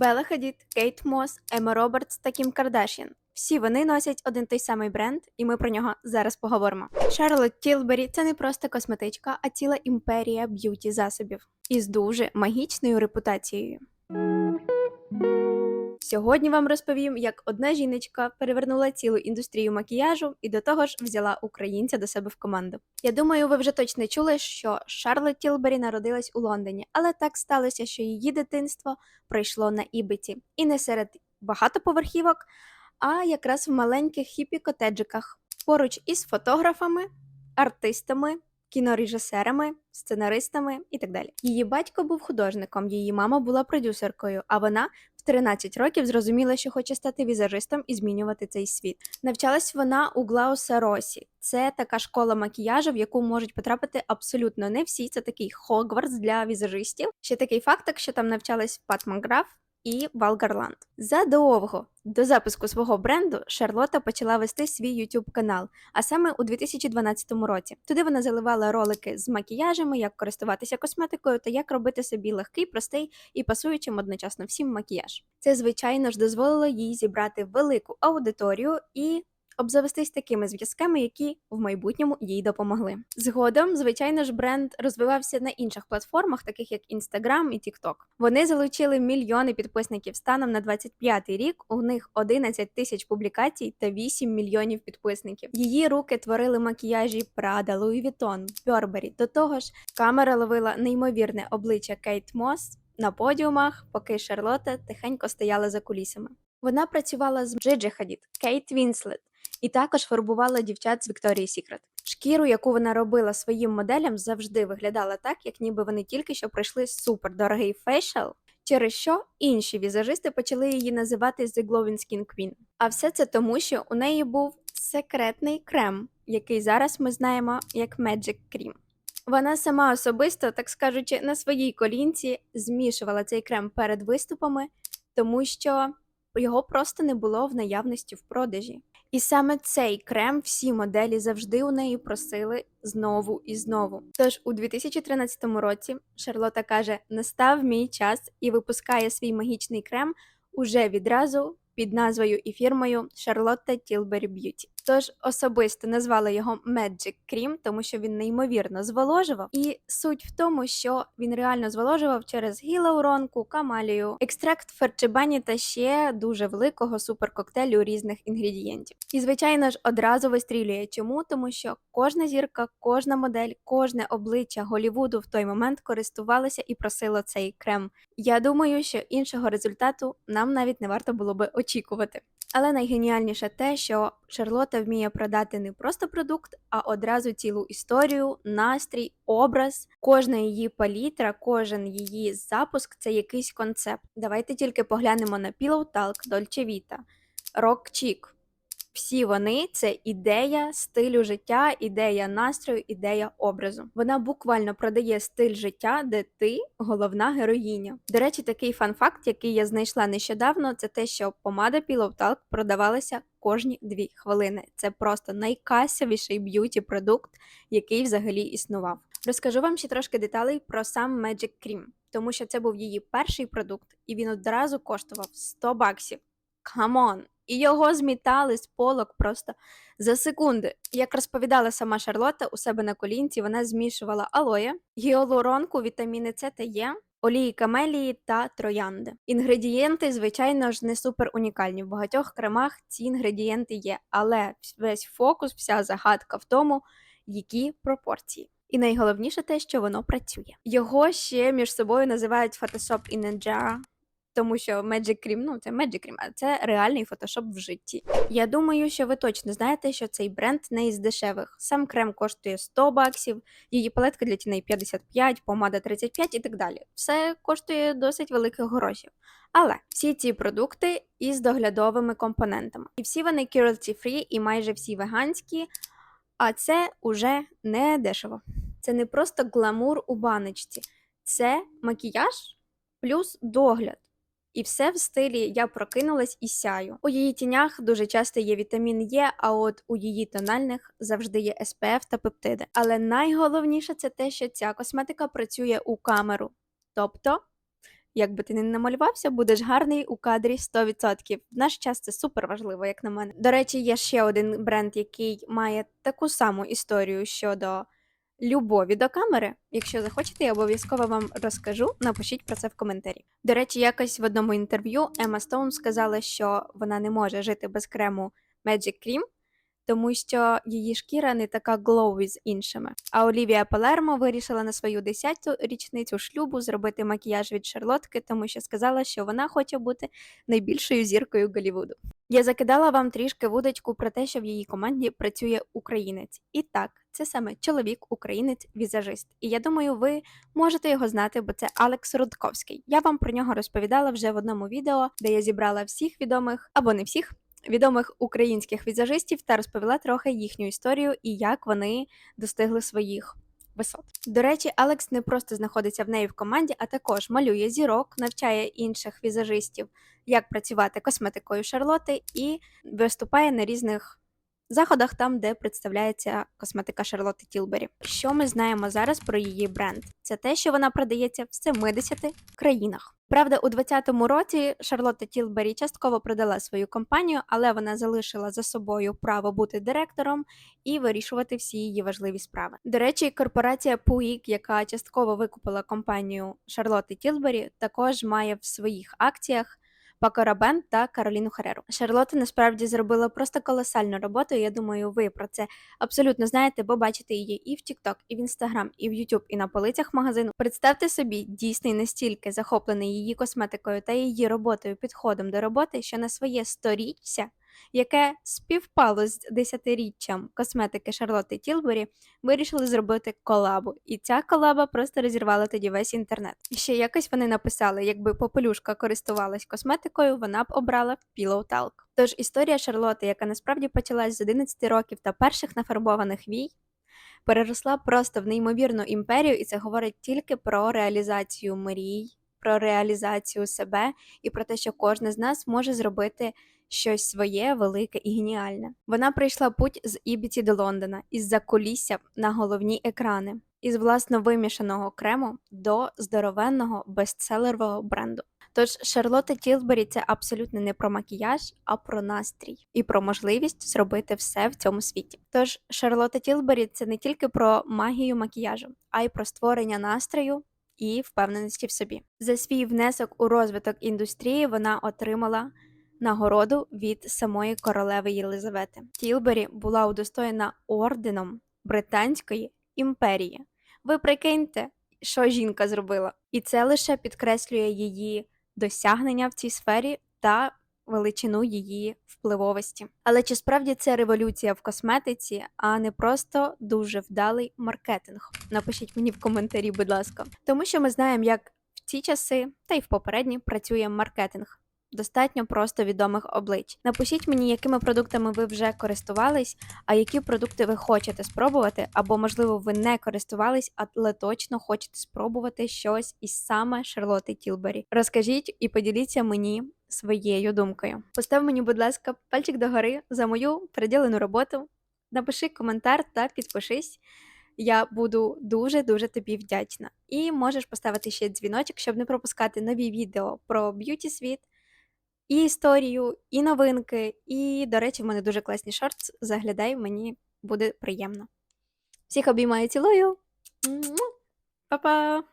Белла Хадід, Кейт Мос, Ема Робертс та Кім Кардашін. Всі вони носять один той самий бренд, і ми про нього зараз поговоримо. Шарлотт Тілбері це не просто косметичка, а ціла імперія б'юті засобів із дуже магічною репутацією. Сьогодні вам розповім, як одна жіночка перевернула цілу індустрію макіяжу і до того ж взяла українця до себе в команду. Я думаю, ви вже точно чули, що Шарлотт Тілбері народилась у Лондоні, але так сталося, що її дитинство пройшло на Ібиці, і не серед багатоповерхівок, а якраз в маленьких хіпі-котеджиках, поруч із фотографами, артистами, кінорежисерами, сценаристами і так далі. Її батько був художником, її мама була продюсеркою, а вона в 13 років зрозуміла, що хоче стати візажистом і змінювати цей світ. Навчалась вона у Глауса Росі. Це така школа макіяжу, в яку можуть потрапити абсолютно не всі. Це такий Хогвартс для візажистів. Ще такий факт, що там навчалась Пат Макграф і Валгарланд. Задовго до запуску свого бренду Шарлота почала вести свій YouTube канал, а саме у 2012 році. Туди вона заливала ролики з макіяжами, як користуватися косметикою та як робити собі легкий, простий і пасуючим одночасно всім макіяж. Це, звичайно ж, дозволило їй зібрати велику аудиторію і обзавестись такими зв'язками, які в майбутньому їй допомогли. Згодом, звичайно ж, бренд розвивався на інших платформах, таких як Instagram і TikTok. Вони залучили мільйони підписників станом на 25-й рік. У них 11 тисяч публікацій та 8 мільйонів підписників. Її руки творили макіяжі Prada, Louis Vuitton, Burberry. До того ж, камера ловила неймовірне обличчя Кейт Мос на подіумах, поки Шарлотта тихенько стояла за кулісами. Вона працювала з Джиджи Хадід, Кейт Вінслет, і також фарбувала дівчат з Victoria's Secret. Шкіру, яку вона робила своїм моделям, завжди виглядала так, як ніби вони тільки що пройшли супердорогий фейшал, через що інші візажисти почали її називати The Glowing Skin Queen. А все це тому, що у неї був секретний крем, який зараз ми знаємо як Magic Cream. Вона сама особисто, так скажучи, на своїй колінці змішувала цей крем перед виступами, тому що його просто не було в наявності в продажі. І саме цей крем всі моделі завжди у неї просили знову і знову. Тож у 2013 році Шарлота каже: настав мій час і випускає свій магічний крем уже відразу під назвою і фірмою Charlotte Tilbury Beauty. Тож особисто назвала його Magic Cream, тому що він неймовірно зволожував. І суть в тому, що він реально зволожував через гілауронку, камалію, екстракт ферчебані та ще дуже великого суперкоктейлю різних інгредієнтів. І звичайно ж одразу вистрілює. Чому? Тому що кожна зірка, кожна модель, кожне обличчя Голівуду в той момент користувалося і просило цей крем. Я думаю, що іншого результату нам навіть не варто було би очікувати. Але найгеніальніше те, що Шарлота вміє продати не просто продукт, а одразу цілу історію, настрій, образ. Кожна її палітра, кожен її запуск це якийсь концепт. Давайте тільки поглянемо на Pillow Talk, Dolce Vita, Rock Chic. Всі вони це ідея стилю життя, ідея настрою, ідея образу. Вона буквально продає стиль життя, де ти головна героїня. До речі, такий фан-факт, який я знайшла нещодавно, це те, що помада Pillow Talk продавалася кожні дві хвилини. Це просто найкасовіший б'юті продукт, який взагалі існував. Розкажу вам ще трошки деталей про сам Magic Cream, тому що це був її перший продукт, і він одразу коштував 100 баксів. Камон! І його змітали з полок просто за секунди. Як розповідала сама Шарлотта, у себе на колінці вона змішувала алоє, гіалуронку, вітаміни С та Е, олії камелії та троянди. Інгредієнти, звичайно ж, не супер унікальні. В багатьох кремах ці інгредієнти є, але весь фокус, вся загадка в тому, які пропорції. І найголовніше те, що воно працює. Його ще між собою називають Photoshop in a jar, тому що Magic Cream, ну це Magic Cream, а це реальний фотошоп в житті. Я думаю, що ви точно знаєте, що цей бренд не із дешевих. Сам крем коштує 100 баксів, її палетка для тіней 55, помада 35 і так далі. Все коштує досить великих грошей. Але всі ці продукти із доглядовими компонентами. І всі вони cruelty free і майже всі веганські, а це уже не дешево. Це не просто гламур у баночці, це макіяж плюс догляд. І все в стилі я прокинулась і сяю. У її тінях дуже часто є вітамін Е, а от у її тональних завжди є SPF та пептиди. Але найголовніше це те, що ця косметика працює у камеру. Тобто Як би ти не намалювався, будеш гарний у кадрі 100%. В наш час це супер важливо, як на мене. До речі, є ще один бренд, який має таку саму історію щодо любові до камери. Якщо захочете, я обов'язково вам розкажу. Напишіть про це в коментарі. До речі, якось в одному інтерв'ю Ема Стоун сказала, що вона не може жити без крему Magic Cream, тому що її шкіра не така глоуі з іншими. А Олівія Палермо вирішила на свою 10-ту річницю шлюбу зробити макіяж від Шарлотки, тому що сказала, що вона хоче бути найбільшою зіркою Голлівуду. Я закидала вам трішки вудочку про те, що в її команді працює українець. І так, це саме чоловік, українець, візажист. І я думаю, ви можете його знати, бо це Алекс Рудковський. Я вам про нього розповідала вже в одному відео, де я зібрала всіх відомих або не всіх. Відомих українських візажистів та розповіла трохи їхню історію і як вони достигли своїх висот. До речі, Алекс не просто знаходиться в неї в команді, а також малює зірок, навчає інших візажистів, як працювати косметикою Шарлоти, і виступає на різних заходах, там, де представляється косметика Шарлотти Тілбері. Що ми знаємо зараз про її бренд? Це те, що вона продається в 70 країнах. Правда, у 2020 році Шарлотта Тілбері частково продала свою компанію, але вона залишила за собою право бути директором і вирішувати всі її важливі справи. До речі, корпорація Puig, яка частково викупила компанію Шарлотти Тілбері, також має в своїх акціях Пако Рабен та Кароліну Хареру. Шарлотта насправді зробила просто колосальну роботу. і Я думаю, ви про це абсолютно знаєте, бо бачите її і в TikTok, і в Instagram, і в YouTube, і на полицях магазину. Представте собі, дійсний настільки захоплений її косметикою та її роботою, підходом до роботи, що на своє сторіччя яке співпало з десятиріччям косметики Шарлотти Тілбері, вирішили зробити колабу. І ця колаба просто розірвала тоді весь інтернет. І ще якось вони написали, якби попелюшка користувалась косметикою, вона б обрала Pillow Talk. Тож історія Шарлоти, яка насправді почалась з 11 років та перших нафарбованих вій. Переросла просто в неймовірну імперію, і це говорить тільки про реалізацію мрій, про реалізацію себе і про те, що кожен з нас може зробити щось своє, велике і геніальне. Вона прийшла путь з Ібіці до Лондона із за кулісся на головні екрани, із власно вимішаного крему до здоровенного бестселерового бренду. Тож Шарлотта Тілбері це абсолютно не про макіяж, а про настрій і про можливість зробити все в цьому світі. Тож Шарлотта Тілбері це не тільки про магію макіяжу, а й про створення настрою і впевненості в собі. За свій внесок у розвиток індустрії вона отримала нагороду від самої королеви Єлизавети. Тілбері була удостоєна орденом Британської імперії. Ви прикиньте, що жінка зробила, і це лише підкреслює її досягнення в цій сфері та величину її впливовості. Але чи справді це революція в косметиці, а не просто дуже вдалий маркетинг? Напишіть мені в коментарі, будь ласка, тому що ми знаємо, як в ці часи та й в попередні працює маркетинг достатньо просто відомих облич. Напишіть мені, якими продуктами ви вже користувались, а які продукти ви хочете спробувати, або, можливо, ви не користувались, але точно хочете спробувати щось із саме Шарлоти Тілбері. Розкажіть і поділіться мені своєю думкою. Постав мені, будь ласка, пальчик догори за мою приділену роботу. Напиши коментар та підпишись. Я буду дуже-дуже тобі вдячна. І можеш поставити ще дзвіночок, щоб не пропускати нові відео про б'юті світ і історію, і новинки. І, до речі, в мене дуже класні шортс. Заглядай, мені буде приємно. Всіх обіймаю, цілую. Па-па!